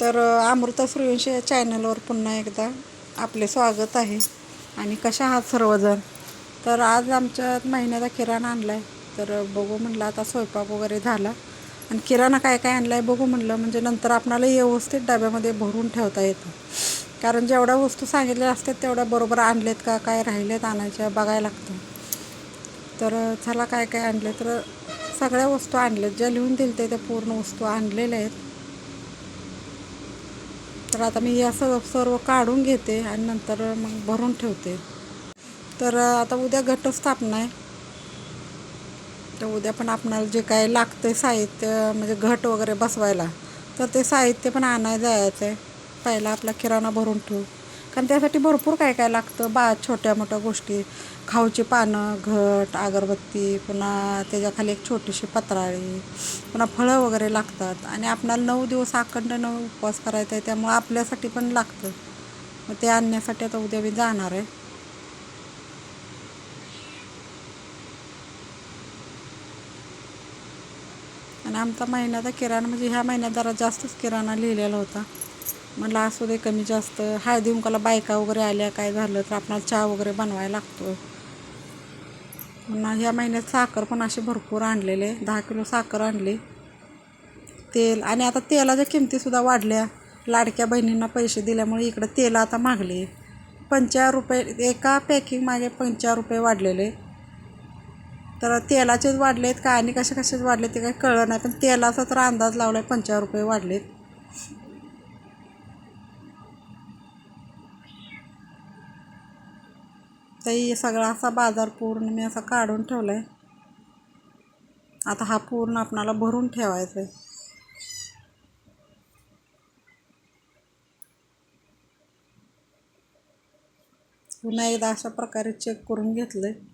तर अमृता सूर्यवंशी या चॅनलवर पुन्हा एकदा आपले स्वागत आहे. आणि कशा आहात सर्वजण? तर आज आमच्या महिन्याचा किराणा आणला आहे तर बघू म्हणलं आता स्वयंपाक वगैरे झाला. आणि किराणा काय काय आणला आहे बघू म्हणलं. म्हणजे नंतर आपणाला व्यवस्थित डब्यामध्ये भरून ठेवता येतं. कारण जेवढ्या वस्तू सांगितल्या असतात तेवढ्या बरोबर आणलेत का काय राहिलेत आणायच्या बघायला लागतं. तर चला काय काय आणले? तर सगळ्या वस्तू आणल्यात. ज्या लिहून दिलते त्या पूर्ण वस्तू आणलेल्या आहेत. तर आता मी या सर्व काढून घेते आणि नंतर मग भरून ठेवते. तर आता उद्या घटस्थापना आहे. तर उद्या पण आपणाला जे काय लागतं आहे साहित्य म्हणजे घट वगैरे बसवायला तर ते साहित्य पण आणायला जायचं आहे पहिला आपला किराणा भरून ठेवू. कारण त्यासाठी भरपूर काय काय लागतं. बा छोट्या मोठ्या गोष्टी. खाऊची पानं घट अगरबत्ती पुन्हा त्याच्याखाली एक छोटीशी पत्राळी पुन्हा फळं वगैरे लागतात. आणि आपणाला नऊ दिवस अखंड नऊ उपवास करायचा आहे त्यामुळं आपल्यासाठी पण लागतं. मग ते आणण्यासाठी आता उद्या मी जाणार आहे. आणि आमचा महिन्याचा किराणा म्हणजे ह्या महिन्यात जरा जास्तच किराणा लिहिलेला होता. मला असू दे कमी जास्त. हळदी उंकाला बायका वगैरे आल्या काय झालं तर आपणाला चहा वगैरे बनवायला लागतो पुन्हा ह्या महिन्यात साखर पण असे भरपूर आणलेले दहा किलो साखर आणली. तेल आणि आता तेलाच्या किमतीसुद्धा वाढल्या. लाडक्या बहिणींना पैसे दिल्यामुळे इकडं तेल आता मागले पंचा रुपये एका पॅकिंग मागे पंचा रुपये वाढलेले. तर तेलाचेच वाढलेत का आणि कसे कसेच वाढले ते काही कळलं नाही पण तेलाचा तर अंदाज लावला आहे पंचा रुपये वाढलेत. तर सगळा असा बाजार पूर्ण मी असा काढून ठेवला आहे आता हा पूर्ण आपणाला भरून ठेवायचा आहे. पुन्हा एकदा अशा प्रकारे चेक करून घेतलं आहे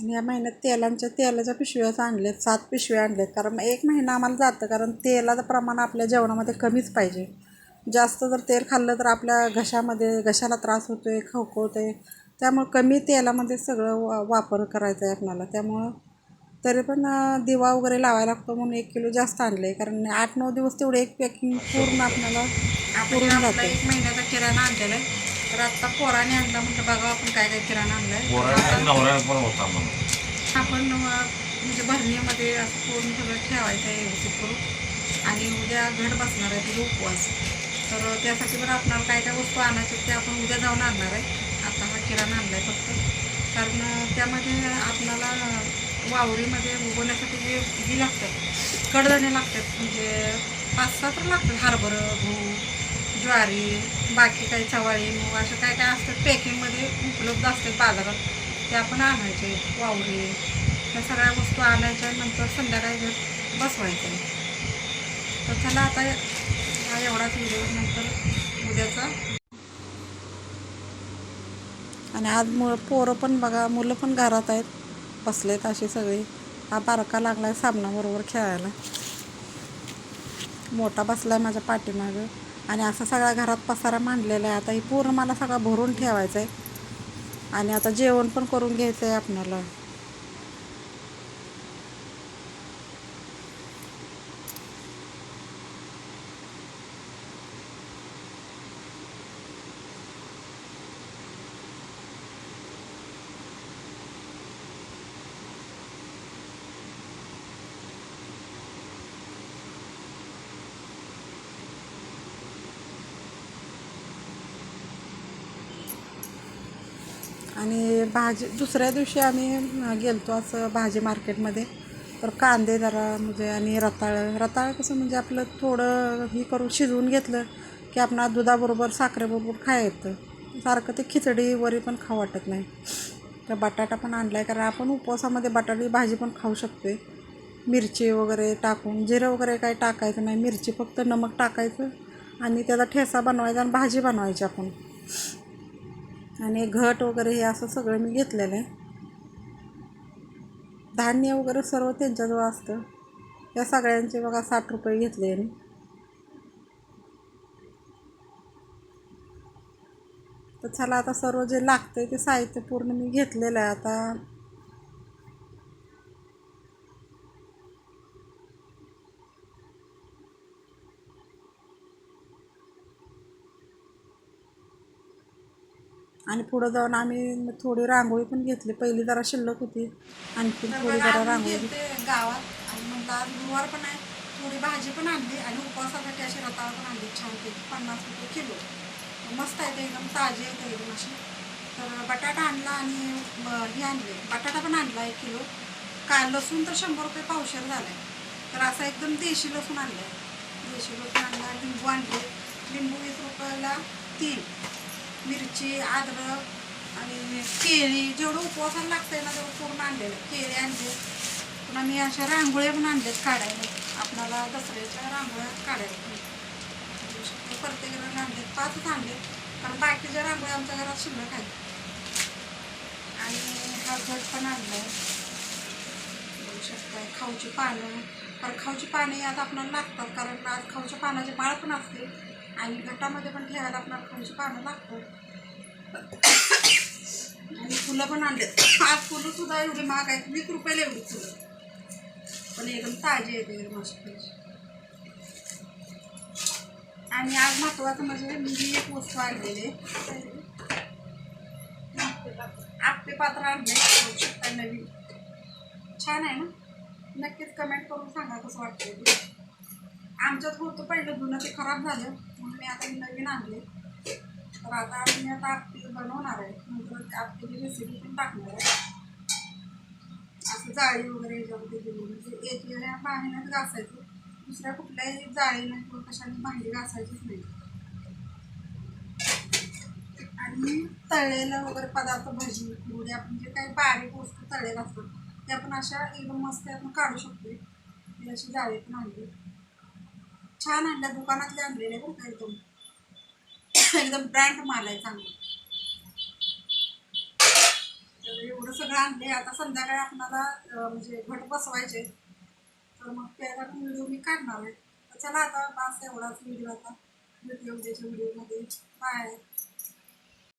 आणि या महिन्यात तेलांच्या तेलाच्या पिशव्याच आणल्यात सात पिशव्या आणल्यात. कारण एक महिना आम्हाला जातं कारण तेलाचं प्रमाण आपल्या जेवणामध्ये कमीच पाहिजे. जास्त जर तेल खाल्लं तर आपल्या घशामध्ये घशाला त्रास होतो आहे खवखवतं आहे त्यामुळं कमी तेलामध्ये सगळं वा वापर करायचा आहे आपल्याला. त्यामुळं तरी पण दिवा वगैरे लावायला लागतो म्हणून एक किलो जास्त आणलं आहे कारण आठ नऊ दिवस तेवढे एक पॅकिंग पूर्ण आपल्याला पुरून जातं एक महिन्याचा किराणा आणलेला आहे. तर आत्ता पोराने आणला म्हटलं बघा आपण काय काय किराणा आणला आहे पोरांना नवऱ्याला पण होता म्हणून. आपण म्हणजे भरणीमध्ये असं पूर्ण सगळं ठेवायचं आहे व्यवस्थित करून. आणि उद्या घट बसणार आहे तिथे उपवास. तर त्यासाठी पण आपल्याला काय काय वस्तू आणायच्या ते आपण उद्या जाऊन आणणार आहे. आता हा किराणा आणला आहे फक्त. कारण त्यामध्ये आपल्याला वावरीमध्ये उगवण्यासाठी जे ही लागतात कडधान्य लागतात. म्हणजे पाच सहा तर लागतात हरभरं गहू ज्वारी बाकी काही चवाळी मग असं काय काय असतात पॅकिंगमध्ये उपलब्ध असते बाजारात ते आपण आणायचे वावरे ह्या सगळ्या वस्तू आणायच्या नंतर संध्याकाळी घर बसवायचे. तर चला आता हा एवढाच व्हिडिओ नंतर उद्याचा. आणि आज मु पोरं पण बघा मुलं पण घरात आहेत बसलेत अशी सगळी. हा बारका लागला आहे सामनाबरोबर खेळायला. मोठा बसला आहे माझ्या पाठीमागं. आणि असा सगळा घरात पसारा मांडलेला आहे. आता ही पूर्ण मला सगळा भरून ठेवायचा आहे आणि आता जेवण पण करून घ्यायचं आहे आपणाला आणि भाजी दुसऱ्या दिवशी आम्ही गेलतो असं भाजी मार्केटमध्ये. तर कांदे जरा म्हणजे आणि रताळ. रताळ कसं म्हणजे आपलं थोडं हे करून शिजवून घेतलं की आपण दुधाबरोबर साखरेबरोबर खाय येतं. सारखं ते खिचडी वरी पण खाऊ वाटत नाही. तर बटाटा पण आणला आहे कारण आपण उपवासामध्ये बटाटी भाजी पण खाऊ शकतो आहे मिरची वगैरे टाकून जिरं वगैरे काही टाकायचं नाही. मिरची फक्त नमक टाकायचं आणि त्याचा ठेसा बनवायचा आणि भाजी बनवायची आपण. आणि घट वगैरे हे असं सगळं मी घेतलेलं आहे. धान्य वगैरे सर्व त्यांच्याजवळ असतं. या सगळ्यांचे बघा साठ रुपये घेतले आणि तर चला आता सर्व जे लागतं आहे ते साहित्य पूर्ण मी घेतलेलं आहे. आता आणि पुढं जाऊन आम्ही थोडी रांगोळी पण घेतली. पहिली जरा शिल्लक होती. आणखी थोडी जरा रांगोळी गावात आणि म्हणलं आज गुरुवार पण आहे. थोडी भाजी पण आणली आणि उपवासासाठी अशी रताळ पण आणली. छानपैकी पन्नास रुपये किलो. मस्त आहे ते एकदम ताजे आहेत एकदम असे तर बटाटा आणला आणि हे आणले. बटाटा पण आणला एक किलो. काय लसूण तर शंभर रुपये पावशेर झाला आहे तर असा एकदम देशी लसूण आणला आहे देशी लसूण आणला लिंबू आणले. लिंबू वीस रुपयाला तीन. मिरची अद्रक आणि केळी जेवढं उपवासाला लागतंय ना तेवढं पूर्ण आणलेलं. केळी आणले. पुन्हा मी अशा रांगोळ्या पण आणल्यात काढायला. आपणाला दसऱ्याच्या रांगोळ्या काढायला बघू शकतो प्रत्येकाला आणलेत पाचच आणलेत कारण बाकीच्या रांगोळ्या आमच्या घरात शिल्लक आहेत. आणि हा घट पण आणलाय. बघू शकताय खाऊची पानं. कारण खाऊची पाने आता आपल्याला लागतात. कारण आज खाऊच्या पानाचे माळ पण असते आणि घटामध्ये पण ठेवायला आपल्याला खाऊची पानं लागतो आणि फुलं पण आणले आज फुलं सुद्धा एवढी महाग आहेत वीस रुपयाला एवढी फुलं. पण एकदम ताजी आहेत एकदम आणि आज महत्वाचं म्हणजे मी एक वस्तू आणलेली आपले पात्र आणले शकता नवीन. छान आहे ना? नक्कीच कमेंट करून सांगा कसं वाटतं आमच्यात होतं पहिलं जुनं ते खराब झालं. म्हणून मी आता नवीन आणले तर आता मी आता आपली बनवणार आहे. नंतर आपली रेसिपी पण टाकणार आहे. असं जाळी वगैरे याच्यामध्ये दिली. म्हणजे एक वेळा पाण्यात घासायचं. दुसऱ्या कुठल्याही जाळीने किंवा कशाने भांडी घासायचीच नाही. आणि तळलेलं वगैरे पदार्थ भजी पुढे आपण जे म्हणजे काही बारीक वस्तू तळलेलं असतात. त्या पण अशा एकदम मस्त आपण काढू शकतो ती अशी जाळी पण आणली. छान आणल्या दुकानातले आणलेले बरं का एकदम. एकदम ब्रँड माल आहे चांगला. तर एवढं सगळं आणले आता संध्याकाळी आपणाला म्हणजे घट बसवायचे तर मग त्याला व्हिडिओ मी काढणार आहे. तर चला आता बास एवढाच व्हिडिओ आता. भेटूया उद्याच्या व्हिडिओमध्ये. बाय